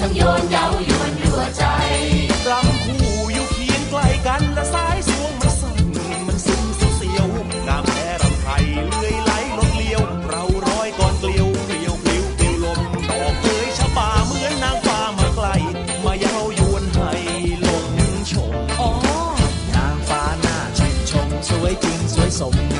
ทั้งโยนเย้ายู่ันยั่วใจกลำคู่อยู่เคียงใกล้กันและสายสวงมันสั่นมันซึมเสียวน้ำแพ้รำไทยเลื่อยไหลลดเลี้ยว เราร้อยก่อนเกลียวเกลียวเกลียวเลีวลมดอกเอ้ยชะบาเหมือนนางฟ้ามาไกล มาเย้ายวนให้ลงชมอ๋อนางฟ้าหน้าชื่นชมสวยจริงสวยสม